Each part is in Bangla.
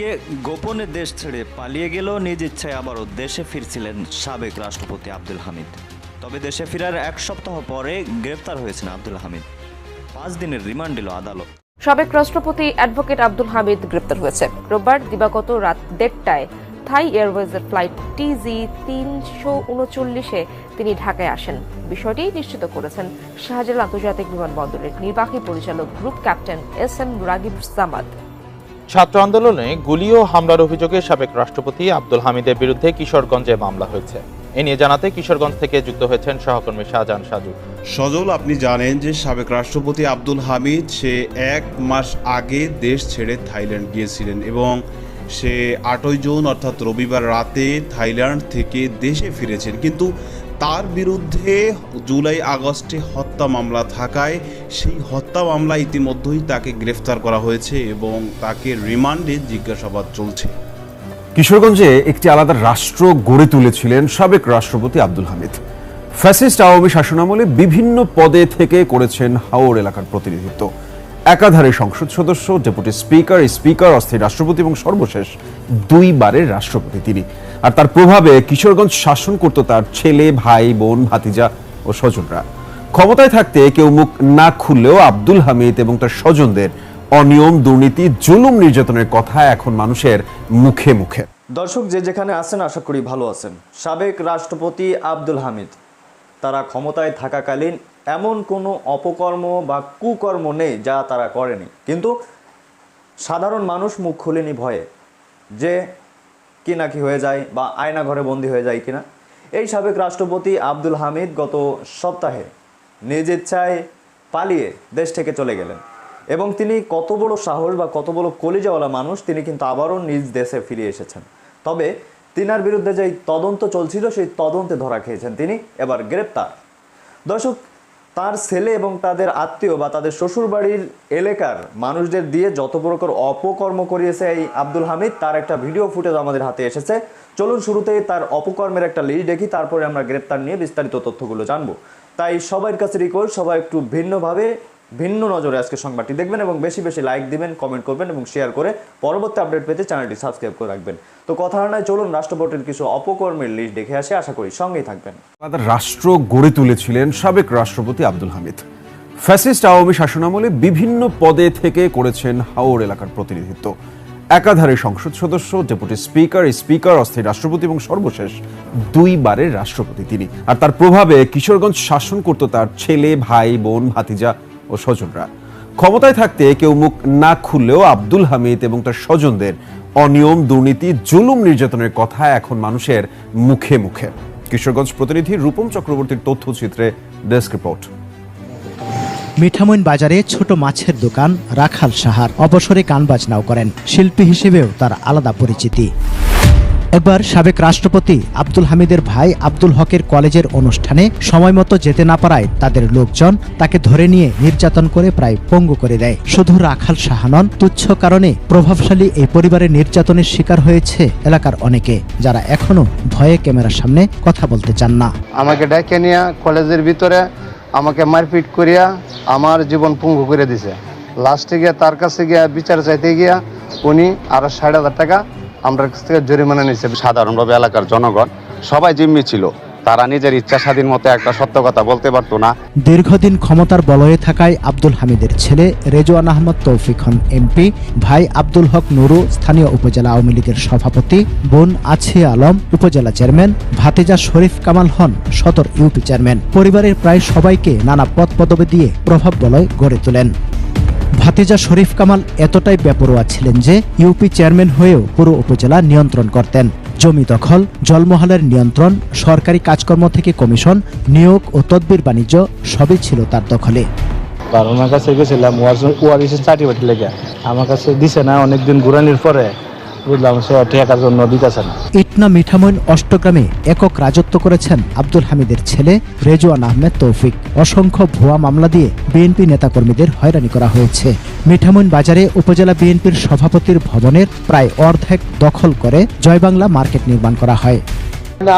এদিকে গোপনে দেশ ছেড়ে পালিয়ে গেলেও নিজ ইচ্ছায় আবারও দেশে ফিরছিলেন সাবেক রাষ্ট্রপতি আব্দুল হামিদ। তবে দেশে ফেরার এক সপ্তাহ পরে গ্রেফতার হয়েছেন আব্দুল হামিদ। পাঁচ দিনের রিমান্ড দিল আদালত। সাবেক রাষ্ট্রপতি অ্যাডভোকেট আব্দুল হামিদ গ্রেপ্তার হয়েছে। রোববার দিবাগত রাত দেড়টায় থাই এয়ারওয়েজের ফ্লাইট টিজি তিনশো উনচল্লিশে তিনি ঢাকায় আসেন। বিষয়টি নিশ্চিত করেছেন শাহজালাল আন্তর্জাতিক বিমানবন্দরের নির্বাহী পরিচালক group captain S M Ragib Samad ছাত্র আন্দোলনে গুলি ও হামলার অভিযোগে সাবেক রাষ্ট্রপতি আব্দুল হামিদের বিরুদ্ধে কিশোরগঞ্জে মামলা হয়েছে। এ নিয়ে জানাতে কিশোরগঞ্জ থেকে যুক্ত হয়েছেন সহকর্মী শাহজাহান সাজু। সজল, আপনি জানেন যে সাবেক রাষ্ট্রপতি আব্দুল হামিদ, সে এক মাস আগে দেশ ছেড়ে থাইল্যান্ড গিয়েছিলেন এবং সে আটই জুন, অর্থাৎ রবিবার রাতে থাইল্যান্ড থেকে দেশে ফিরেছেন। কিন্তু তার বিরুদ্ধে জুলাই আগস্টে হত্যা মামলা থাকায় সেই হত্যা মামলা ইতিমধ্যেই তাকে গ্রেফতার করা হয়েছে এবং তাকে রিমান্ডে জিজ্ঞাসাবাদ চলছে। কিশোরগঞ্জে একটি আলাদা রাষ্ট্র গড়ে তুলেছিলেন সাবেক রাষ্ট্রপতি আব্দুল হামিদ। ফ্যাসিস্ট আওয়ামী শাসনামলে বিভিন্ন পদে থেকে করেছেন হাওর এলাকার প্রতিনিধিত্ব। একাধারে সংসদ সদস্য, ডেপুটি স্পিকার স্পিকার, অস্থায়ী রাষ্ট্রপতি এবং সর্বশেষ দুইবারের রাষ্ট্রপতি তিনি। আর তার প্রভাবে কিশোরগঞ্জ শাসন করত তার ছেলে, ভাই, বোন, ভাতিজা ও স্বজনরা। ক্ষমতায় থাকতে কেউ মুখ না খুললেও আব্দুল হামিদ এবং তার স্বজনদের অনিয়ম, দুর্নীতি, জুলুম নির্যাতনের কথা এখন মানুষের মুখে মুখে। দর্শক, যে যেখানে আছেন, আশা করি ভালো আছেন। সাবেক রাষ্ট্রপতি আব্দুল হামিদ, তারা ক্ষমতায় থাকাকালীন এমন কোনো অপকর্ম বা কুকর্ম নেই যা তারা করেনি। কিন্তু সাধারণ মানুষ মুখ খুলেনি ভয়ে যে কি না কি হয়ে যায় বা আয়না ঘরে বন্দি হয়ে যায় কিনা। এই সাবেক রাষ্ট্রপতি আব্দুল হামিদ গত সপ্তাহে নিজ ইচ্ছায় পালিয়ে দেশ থেকে চলে গেলেন এবং তিনি কত বড় সাহস বা কত বড় কলিজাওয়ালা মানুষ, তিনি কিন্তু আবারও নিজ দেশে ফিরে এসেছেন। তবে তিনার বিরুদ্ধে যেই তদন্ত চলছিল, সেই তদন্তে ধরা খেয়েছেন তিনি। এবার গ্রেপ্তার। দর্শক তার ছেলে এবং তাদের আত্মীয় বা তাদের শ্বশুরবাড়ির এলাকার মানুষদের দিয়ে যত প্রকার অপকর্ম করিয়েছে এই আব্দুল হামিদ, তার একটা ভিডিও ফুটেজ আমাদের হাতে এসেছে। চলুন শুরুতেই তার অপকর্মের একটা লিস্ট দেখি, তারপরে আমরা গ্রেপ্তার নিয়ে বিস্তারিত তথ্যগুলো জানব। তাই সবার কাছে রিকোয়েস্ট সবাই একটু ভিন্নভাবে ভিন্ন নজরে আজকে সংবাদটি দেখবেন এবং বেশি বেশি লাইক দিবেন কমেন্ট করবেন এবং শেয়ার করে পরবর্তী আপডেট পেতে চ্যানেলটি সাবস্ক্রাইব করে রাখবেন। তো কথা নয় চলুন রাষ্ট্রপতির কিছু অপকর্মের লিস্ট দেখে আসে, আশা করি সঙ্গেই থাকবেন। রাষ্ট্র গড়ে তুলেছিলেন সাবেক রাষ্ট্রপতি আব্দুল হামিদ। ফ্যাসিস্ট আওয়ামী শাসনামলে বিভিন্ন পদে থেকে করেছেন হাওড় এলাকার প্রতিনিধিত্ব। একাধারে সংসদ সদস্য ডেপুটি স্পিকার স্পিকার অস্থায়ী রাষ্ট্রপতি এবং সর্বশেষ দুইবারের রাষ্ট্রপতি তিনি। আর তার প্রভাবে কিশোরগঞ্জ শাসন করত তার ছেলে, ভাই, বোন, ভাতিজা ও স্বজনরা। ক্ষমতায় থাকতে কেউ মুখ না খুললেও আব্দুল হামিদ এবং তার স্বজনদের অনিয়ম, দুর্নীতি, জুলুম নির্যাতনের কথা এখন মানুষের মুখে মুখে। কিশোরগঞ্জ প্রতিনিধি রূপম চক্রবর্তীর তথ্যচিত্রে ডেস্ক রিপোর্ট। মিঠামইন বাজারে ছোট মাছের দোকান রাখাল সাহার। অবসরে গান বাজনাও করেন। শিল্পী হিসেবেও তার আলাদা পরিচিতি। একবার সাবেক রাষ্ট্রপতি আব্দুল হামিদের ভাই আব্দুল হকের কলেজের অনুষ্ঠানে সময়মতো যেতে না পারায় তাদের লোকজন তাকে ধরে নিয়ে নির্যাতন করে প্রায় পঙ্গু করে দেয়। শুধু রাখাল সাহানন তুচ্ছ কারণে প্রভাবশালী এই পরিবারের নির্যাতনের শিকার হয়েছে এলাকার অনেকে, যারা এখনও ভয়ে ক্যামেরার সামনে কথা বলতে চান না। আমাকে ডেকে নিয়ে কলেজের ভিতরে আমাকে মারপিট করিয়া আমার জীবন পঙ্গু করে দিছে। লাস্টে গিয়া তার কাছে গিয়া বিচার চাইতে গিয়া উনি আরও ষাট হাজার টাকা আমার কাছ থেকে জরিমানা নিছে সাধারণভাবে এলাকার জনগণ, সবাই জিম্মি ছিল। তারা নিজের ইচ্ছা স্বাধীন মতো একটা সত্য কথা বলতে পারতো না। দীর্ঘদিন ক্ষমতার বলয়ে থাকায় আব্দুল হামিদের ছেলে রেজওয়ান আহমদ তৌফিক হন এমপি, ভাই আব্দুল হক নুরু স্থানীয় উপজেলা আওয়ামী লীগের সভাপতি, বোন আছে আলম উপজেলা চেয়ারম্যান, ভাতিজা শরীফ কামাল হন সদর ইউপি চেয়ারম্যান। পরিবারের প্রায় সবাইকে নানা পদ পদবি দিয়ে প্রভাব বলয় গড়ে তোলেন। ভাতিজা শরীফ কামাল এতটাই বেপরোয়া ছিলেন যে ইউপি চেয়ারম্যান হয়েও পুরো উপজেলা নিয়ন্ত্রণ করতেন। জমি দখল, জলমহলের নিয়ন্ত্রণ, সরকারি কাজকর্ম থেকে কমিশন, নিয়োগ ও তদবির বাণিজ্য সবই ছিল তার দখলে। কারণ আমার কাছে গেছিলাম ওয়ার এসে চাটি বাটি লেগে। আমার কাছে দিছে না, অনেকদিন ঘুরানির পরে বুঝলাম সে ঠেকার জন্য দিতেছে না। ইটনা মিঠামইন অষ্টগ্রামে একক রাজত্ব করেছেন আব্দুল হামিদের ছেলে রেজওয়ান আহমেদ তৌফিক। অসংখ্য ভুয়া মামলা দিয়ে বিএনপি নেতাকর্মীদের হয়রানি করা হয়েছে। মিঠামইন বাজারে উপজেলা বিএনপির সভাপতির ভবনের প্রায় অর্ধেক দখল করে জয়বাংলা মার্কেট নির্মাণ করা হয়।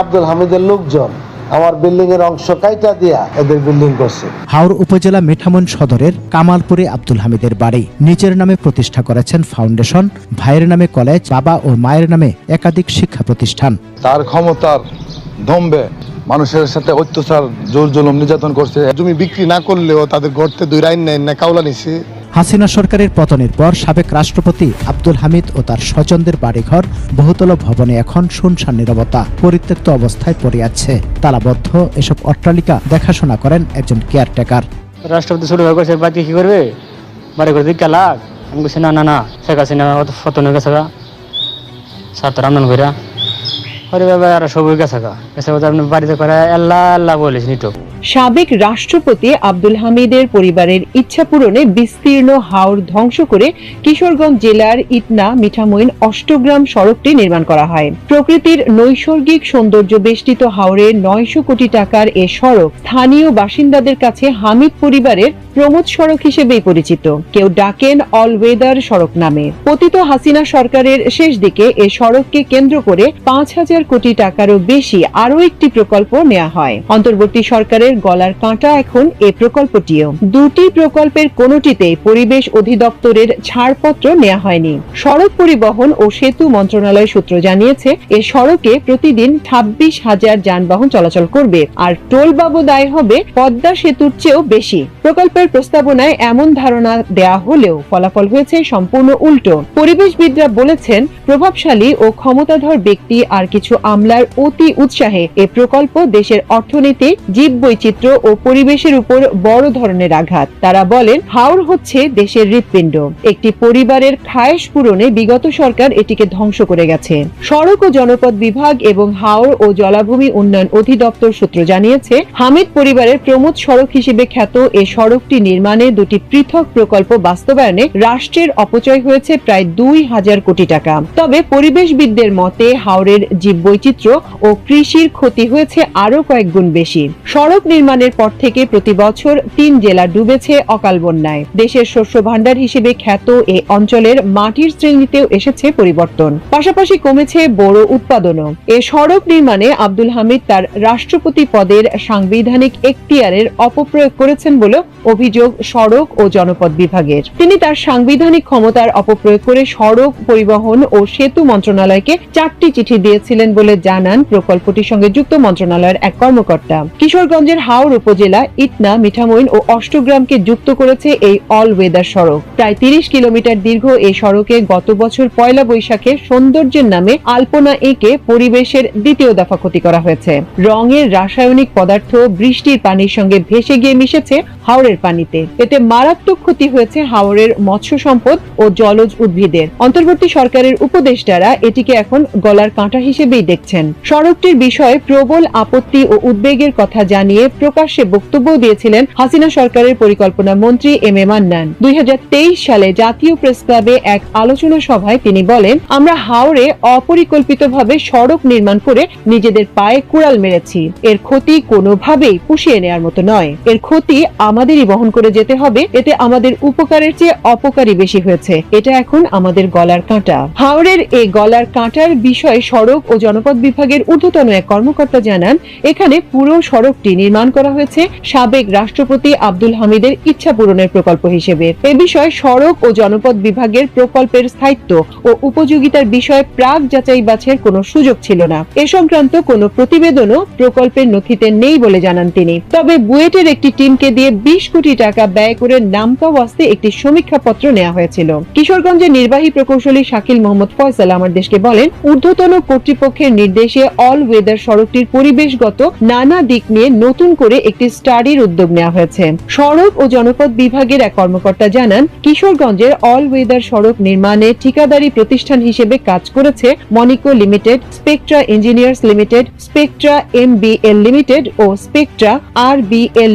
আব্দুল হামিদের লোকজন আমার বিল্ডিং এর অংশ কাইটা দিয়া এদের বিল্ডিং করছে। হাওর উপজেলা মিঠামন সদরের কামালপুরে আব্দুল হামিদের বাড়ি। নিজের নামে প্রতিষ্ঠা করেছেন ফাউন্ডেশন ভাইয়ের নামে কলেজ বাবা ও মায়ের নামে একাধিক শিক্ষা প্রতিষ্ঠান। তার ক্ষমতার দম্বে মানুষের সাথে অত্যাচার জোর জুলুম নির্যাতন করছে। জমি বিক্রি না করলেও তাদের গড়তে দুই রাইন নেন না কাউলা নিছে। হাসিনা সরকারের পতনের পর সাবেক রাষ্ট্রপতি আব্দুল হামিদ ও তার স্বজনদের বাড়িঘর বহুতল ভবনে এখন শুনশান নিরবতা পরিত্যক্ত অবস্থায় পড়ে আছে। তালাবদ্ধ এসব অট্টালিকা দেখাশোনা করেন একজন কেয়ারটেকার। রাষ্ট্রপতি শুরু হয়ে গেছে বাড়ি কি করবে? বাড়ি করে দিকে লাগ। আমি বলছি না না না শেখ হাসিনা হয়ে গেছে সাত রামনান কইরা আরে বাবা আর সব হয়ে গেছে গা গেছে আপনি বাড়িতে করে আল্লাহ আল্লাহ বলিস, নিটো। সাবেক রাষ্ট্রপতি আব্দুল হামিদের পরিবারের ইচ্ছা পূরণে বিস্তীর্ণ হাওর ধ্বংস করে কিশোরগঞ্জ জেলার ইটনা মিঠামইন অষ্টগ্রাম সড়কটি নির্মাণ করা হয়। প্রকৃতির নৈসর্গিক সৌন্দর্য বেষ্টিত হাওরে নয়শো কোটি টাকার এ সড়ক স্থানীয় বাসিন্দাদের কাছে হামিদ পরিবারের প্রমোদ সড়ক হিসেবেই পরিচিত। কেউ ডাকেন অল ওয়েদার সড়ক নামে। পতিত হাসিনা সরকারের শেষ দিকে এ সড়ককে কেন্দ্র করে পাঁচ হাজার কোটি টাকারও বেশি আরও একটি প্রকল্প নেওয়া হয়। অন্তর্বর্তী সরকারের গলার কাঁটা এখন এ প্রকল্পটিও। দুটি প্রকল্পের কোনোটিতে পরিবেশ অধিদপ্তরের ছাড়পত্র নেওয়া হয়নি। সড়ক পরিবহন ও সেতু মন্ত্রণালয় সূত্র জানিয়েছে, এ সড়কে প্রতিদিন ছাব্বিশ হাজার যানবাহন চলাচল করবে, আর টোল বাবদ আয় হবে পদ্মা সেতুর চেয়েও বেশি। প্রকল্পের প্রস্তাবনায় এমন ধারণা দেয়া হলেও ফলাফল হয়েছে সম্পূর্ণ উল্টো। পরিবেশবিদরা বলেছেন, প্রভাবশালী ও ক্ষমতাধর ব্যক্তি আর কিছু আমলার অতি উৎসাহে এ প্রকল্প দেশের অর্থনীতি জীব বৈচিত্র্য ও পরিবেশের উপর বড় ধরনের আঘাত। তারা বলেন, হাওর হচ্ছে দেশের হৃৎপিণ্ড। একটি পরিবারের খায়েশ পূরণে বিগত সরকার এটিকে ধ্বংস করে গেছে। সড়ক ও জনপদ বিভাগ এবং হাওর ও জলাভূমি উন্নয়ন অধিদপ্তর সূত্র জানিয়েছে, হামিদ পরিবারের প্রমোদ সড়ক হিসেবে খ্যাত এ সড়কটি নির্মাণে দুটি পৃথক প্রকল্প বাস্তবায়নে রাষ্ট্রের অপচয় হয়েছে প্রায় দুই হাজার কোটি টাকা। তবে পরিবেশবিদদের মতে, হাওরের জীববৈচিত্র্য ও কৃষির ক্ষতি হয়েছে আরও কয়েক গুণ বেশি। সড়ক নির্মাণের পর থেকে প্রতি বছর তিন জেলা ডুবেছে অকাল বন্যায়। দেশের শস্য ভাণ্ডার হিসেবে খ্যাত এই অঞ্চলের মাটির শ্রেণীতেও এসেছে পরিবর্তন। পাশাপাশি কমেছে বড় উৎপাদনও। এ সড়ক নির্মাণে আব্দুল হামিদ তার রাষ্ট্রপতি পদের সাংবিধানিক এখতিয়ারের অপপ্রয়োগ করেছেন বলে অভিযোগ সড়ক ও জনপদ বিভাগের। তিনি তার সাংবিধানিক ক্ষমতার অপপ্রয়োগ করে সড়ক পরিবহন ও সেতু মন্ত্রণালয়কে চারটি চিঠি দিয়েছিলেন বলে জানান প্রকল্পটির সঙ্গে যুক্ত মন্ত্রণালয়ের এক কর্মকর্তা। কিশোরগঞ্জের হাওর উপজেলা ইটনা মিঠামইন ও অষ্টগ্রামকে যুক্ত করেছে এই অল ওয়েদার সড়ক। প্রায় তিরিশ কিলোমিটার দীর্ঘ এই সড়কে গত বছর পয়লা বৈশাখে সৌন্দর্যের নামে আলপনা এঁকে পরিবেশের দ্বিতীয় দফা ক্ষতি করা হয়েছে। রঙের রাসায়নিক পদার্থ বৃষ্টির পানির সঙ্গে ভেসে গিয়ে মিশেছে হাওরের পানিতে। এতে মারাত্মক ক্ষতি হয়েছে হাওরের মৎস্য সম্পদ ও জলজ উদ্ভিদের। অন্তর্বর্তী সরকারের উপদেষ্টারা এটিকে এখন গলার কাঁটা হিসেবেই দেখছেন। সড়কটির বিষয়ে প্রবল আপত্তি ও উদ্বেগের কথা জানিয়ে প্রকাশ্যে বক্তব্য দিয়েছিলেন হাসিনা সরকারের পরিকল্পনা মন্ত্রী এম এ মান্নান। দুই সালে জাতীয় প্রেস ক্লাবে এক আলোচনা সভায় তিনি বলেন, আমরা হাওড়ে অপরিকল্পিতভাবে সড়ক নির্মাণ করে নিজেদের পায়ে কুড়াল মেরেছি। এর ক্ষতি কোনোভাবেই পুষিয়ে নেওয়ার মতো নয়। এর ক্ষতি আমাদেরই বহন করে যেতে হবে। এতে আমাদের উপকারের চেয়ে অপকারী বেশি হয়েছে। এটা এখন আমাদের গলার কাঁটা। হাওড়ের এই গলার কাঁটার বিষয়ে সড়ক ও জনপদ বিভাগের ঊর্ধ্বতন এক কর্মকর্তা জানান, এখানে পুরো সড়কটি নির্মাণ করা হয়েছে সাবেক রাষ্ট্রপতি আব্দুল হামিদের ইচ্ছা পূরণের প্রকল্প হিসেবে। এ বিষয়ে সড়ক ও জনপদ বিভাগের প্রকল্পের স্থায়িত্ব ও উপযোগিতার বিষয়ে প্রাক যাচাই বাছের কোনো সুযোগ ছিল না। এ সংক্রান্ত কোনো প্রতিবেদনও প্রকল্পের নথিতে নেই বলে জানান তিনি। তবে বুয়েটের একটি টিমকে দিয়ে বিশ কোটি টাকা ব্যয় করে নামকা ওয়াস্তে একটি সমীক্ষা পত্র নেওয়া হয়েছিল। কিশোরগঞ্জের নির্বাহী প্রকৌশলী শাকিল মোহাম্মদ ফয়সাল আমার দেশকে বলেন, ঊর্ধ্বতন কর্তৃপক্ষের নির্দেশে অল ওয়েদার সড়কটির পরিবেশগত নানা দিক নিয়ে নতুন করে একটি স্টাডির উদ্যোগ নেওয়া হয়েছে। সড়ক ও জনপদ বিভাগের এক কর্মকর্তা জানান, কিশোরগঞ্জের অল ওয়েদার সড়ক নির্মাণে ঠিকাদারি প্রতিষ্ঠান হিসেবে কাজ করেছে Monico limited Spectra engineers limited Spectra MBL limited ও স্পেকট্রা আর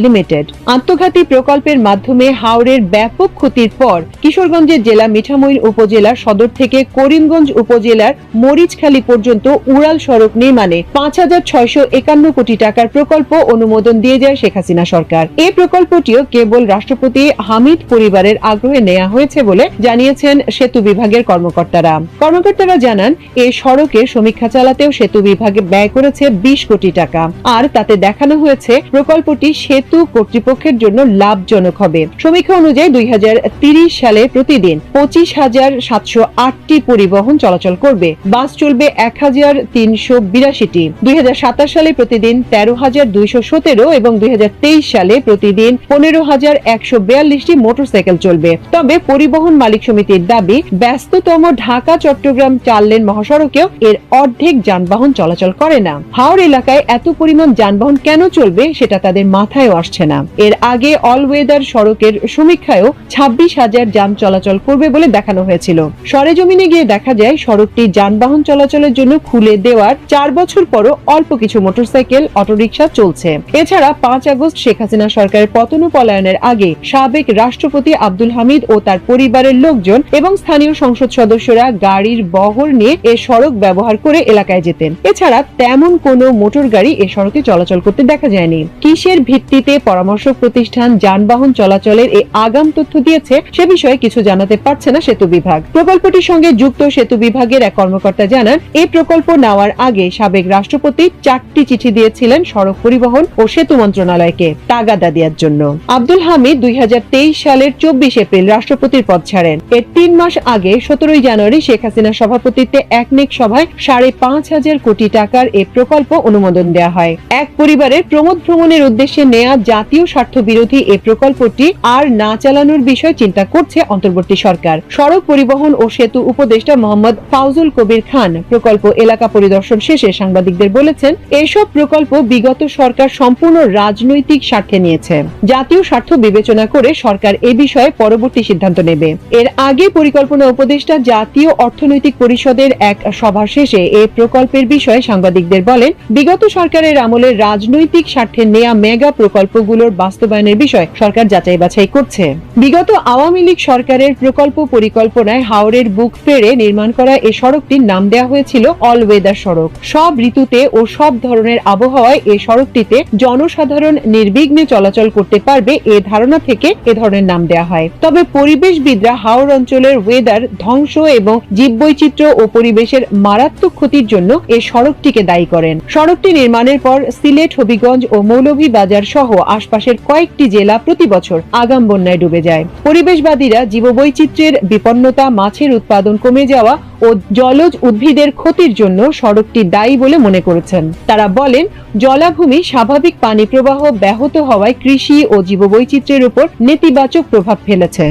লিমিটেড আত্মঘাতী প্রকল্পের মাধ্যমে হাওড়ের ব্যাপক ক্ষতির পর কিশোরগঞ্জের জেলা মিঠামইন উপজেলা সদর থেকে করিমগঞ্জ উপজেলার মরিচখালী পর্যন্ত উড়াল সড়ক নির্মাণে পাঁচ হাজার ছয়শো একান্ন কোটি টাকার প্রকল্প অনুমোদন অনুমোদন দিয়ে যায় শেখ হাসিনা সরকার। এই প্রকল্পটিও কেবল রাষ্ট্রপতি হামিদ পরিবারের আগ্রহে নেওয়া হয়েছে বলে জানিয়েছেন সেতু বিভাগের কর্মকর্তারা। কর্মকর্তারা জানান এই সড়কের সমীক্ষা চালাতেও সেতু বিভাগে ব্যয় করেছে বিশ কোটি টাকা। আর তাতে দেখানো হয়েছে, প্রকল্পটি সেতু কর্তৃপক্ষের জন্য লাভজনক হবে। সমীক্ষা অনুযায়ী দুই হাজার তিরিশ সালে প্রতিদিন পঁচিশ হাজার সাতশো আটটি পরিবহন চলাচল করবে। বাস চলবে এক হাজার তিনশো বিরাশিটি। দুই হাজার সাতাশ সালে প্রতিদিন তেরো হাজার দুইশো সতেরো এবং দুই হাজার তেইশ সালে প্রতিদিন পনেরো হাজার একশো বিয়াল্লিশটি মোটরসাইকেল চলবে। তবে পরিবহন মালিক সমিতির দাবি, ব্যস্ততম ঢাকা চট্টগ্রাম চার লেন মহাসড়কেও এর অর্ধেক যানবাহন চলাচল করে না। হাওড় এলাকায় এত পরিমাণ যানবাহন কেন চলবে সেটা তাদের মাথায়ও আসছে না। এর আগে অল ওয়েদার সড়কের সমীক্ষায়ও ছাব্বিশ হাজার যান চলাচল করবে বলে দেখানো হয়েছিল। সরেজমিনে গিয়ে দেখা যায়, সড়কটি যানবাহন চলাচলের জন্য খুলে দেওয়ার চার বছর পরও অল্প কিছু মোটরসাইকেল, অটোরিকশা চলছে। এছাড়া পাঁচ আগস্ট শেখ হাসিনা সরকারের পতন পলায়নের আগে সাবেক রাষ্ট্রপতি আব্দুল হামিদ ও তার পরিবারের লোকজন এবং স্থানীয় সংসদ সদস্যরা গাড়ির বহর নিয়ে এ সড়ক ব্যবহার করে এলাকায় যেতেন। এছাড়া তেমন কোনো মোটর গাড়ি এ সড়কে চলাচল করতে দেখা যায়নি। কিসের ভিত্তিতে পরামর্শক প্রতিষ্ঠান যানবাহন চলাচলের এই আগাম তথ্য দিয়েছে, সে বিষয়ে কিছু জানাতে পারছে না সেতু বিভাগ। প্রকল্পটির সঙ্গে যুক্ত সেতু বিভাগের এক কর্মকর্তা জানান এই প্রকল্প নেওয়ার আগে সাবেক রাষ্ট্রপতি চারটি চিঠি দিয়েছিলেন সড়ক পরিবহন ও সেতু মন্ত্রণালয়কে তাগাদা দেওয়ার জন্য। আব্দুল হামিদ দুই হাজার তেইশ সালের চব্বিশ এপ্রিল রাষ্ট্রপতির পদ ছাড়েন। এর তিন মাস আগে সতেরোই জানুয়ারি শেখ হাসিনার সভাপতিত্বে একনেক সভায় সাড়ে পাঁচ হাজার কোটি টাকার এই প্রকল্প অনুমোদন দেওয়া হয়। এক পরিবারের প্রমোদ ভ্রমণের উদ্দেশ্যে নেয়া জাতীয় স্বার্থ বিরোধী এই প্রকল্পটি আর না চালানোর বিষয় চিন্তা করছে অন্তর্বর্তী সরকার। সড়ক পরিবহন ও সেতু উপদেষ্টা মোহাম্মদ ফাউজুল কবির খান প্রকল্প এলাকা পরিদর্শন শেষে সাংবাদিকদের বলেছেন, এসব প্রকল্প বিগত সরকার সম্পূর্ণ রাজনৈতিক স্বার্থে নিয়েছে। জাতীয় স্বার্থ বিবেচনা করে সরকার এ বিষয়ে পরবর্তী সিদ্ধান্ত নেবে। এর আগে পরিকল্পনা উপদেষ্টা জাতীয় অর্থনৈতিক পরিষদের এক সভা শেষে এ প্রকল্পের বিষয়ে সাংবাদিকদের বলেন, বিগত সরকারের আমলে রাজনৈতিক স্বার্থে নেয়া মেগা প্রকল্পগুলোর বাস্তবায়নের বিষয় সরকার যাচাই বাছাই করছে। বিগত আওয়ামী লীগ সরকারের প্রকল্প পরিকল্পনায় হাওড়ের বুক ফেরে নির্মাণ করা এই সড়কটির নাম দেওয়া হয়েছিল অল ওয়েদার সড়ক। সব ঋতুতে ও সব ধরনের আবহাওয়ায় এই সড়কটিতে জনসাধারণ নির্বিঘ্নে চলাচল করতে পারবে এ ধারণা থেকে এ ধরনের নাম দেওয়া হয়। তবে পরিবেশবিদরা হাওড় অঞ্চলের ওয়েদার ধ্বংস এবং জীববৈচিত্র্য ও পরিবেশের মারাত্মক ক্ষতির জন্য এই সড়কটিকে দায়ী করেন। সড়কটি নির্মাণের পর সিলেট, হবিগঞ্জ ও মৌলভীবাজার সহ আশপাশের কয়েকটি জেলা প্রতি বছর আগাম বন্যায় ডুবে যায়। পরিবেশবাদীরা জীববৈচিত্র্যের বিপন্নতা, মাছের উৎপাদন কমে যাওয়া ও জলজ উদ্ভিদের ক্ষতির জন্য সড়কটি দায়ী বলে মনে করেছেন। তারা বলেন জলাভূমি স্বাভাবিক পানি প্রবাহ ব্যাহত হওয়ায় কৃষি ও জীববৈচিত্র্যের উপর নেতিবাচক প্রভাব ফেলেছে।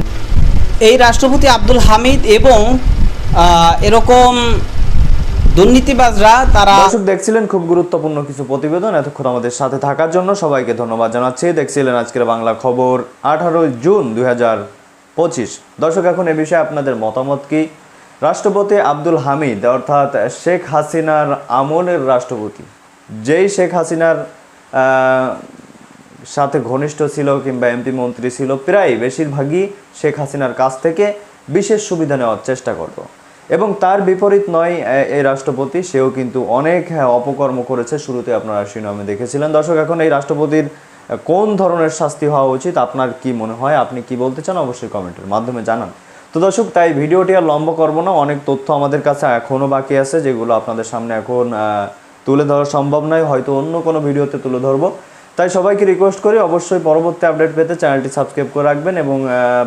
এই রাষ্ট্রপতি আব্দুল হামিদ এবং আহ, এরকম দুর্নীতিবাজরা তারা দর্শক দেখছিলেন খুব গুরুত্বপূর্ণ কিছু প্রতিবেদন। এতক্ষণ আমাদের সাথে থাকার জন্য সবাইকে ধন্যবাদ জানাচ্ছি। দেখছিলেন আজকের বাংলা খবর আঠারোই জুন দুই হাজার পঁচিশ। দর্শক এখন এ বিষয়ে আপনাদের মতামত কি? রাষ্ট্রপতি আব্দুল হামিদ অর্থাৎ শেখ হাসিনার আমলের রাষ্ট্রপতি। যেই শেখ হাসিনার সাথে ঘনিষ্ঠ ছিল কিংবা এমপি মন্ত্রী ছিল প্রায় বেশিরভাগই শেখ হাসিনার কাছ থেকে বিশেষ সুবিধা নেওয়ার চেষ্টা করত। এবং তার বিপরীত নয় এই রাষ্ট্রপতি সেও কিন্তু অনেক হ্যাঁ, অপকর্ম করেছে। শুরুতে আপনারা শিরোনামে দেখেছিলেন। দর্শক এখন এই রাষ্ট্রপতির কোন ধরনের শাস্তি হওয়া উচিত আপনার কি মনে হয় আপনি কি বলতে চান অবশ্যই কমেন্টের মাধ্যমে জানান। তো দর্শক, তাই ভিডিওটি আর লম্বা করব না। অনেক তথ্য আমাদের কাছে এখনও বাকি আছে, যেগুলো আপনাদের সামনে এখন তুলে ধরা সম্ভব নয়। হয়তো অন্য কোনো ভিডিওতে তুলে ধরবো। তাই সবাইকে রিকোয়েস্ট করি, অবশ্যই পরবর্তী আপডেট পেতে চ্যানেলটি সাবস্ক্রাইব করে রাখবেন এবং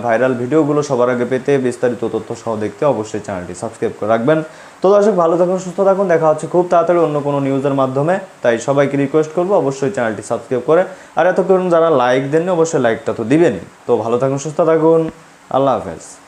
ভাইরাল ভিডিওগুলো সবার আগে পেতে বিস্তারিত তথ্য সহ দেখতে অবশ্যই চ্যানেলটি সাবস্ক্রাইব করে রাখবেন। তো দর্শক, ভালো থাকুন, সুস্থ থাকুন। দেখা হচ্ছে খুব তাড়াতাড়ি অন্য কোনো নিউজের মাধ্যমে। তাই সবাইকে রিকোয়েস্ট করব, অবশ্যই চ্যানেলটি সাবস্ক্রাইব করে। আর এতক্ষণ যারা লাইক দেননি, অবশ্যই লাইকটা তো দিবেনই। তো ভালো থাকুন, সুস্থ থাকুন। আল্লাহ হাফেজ।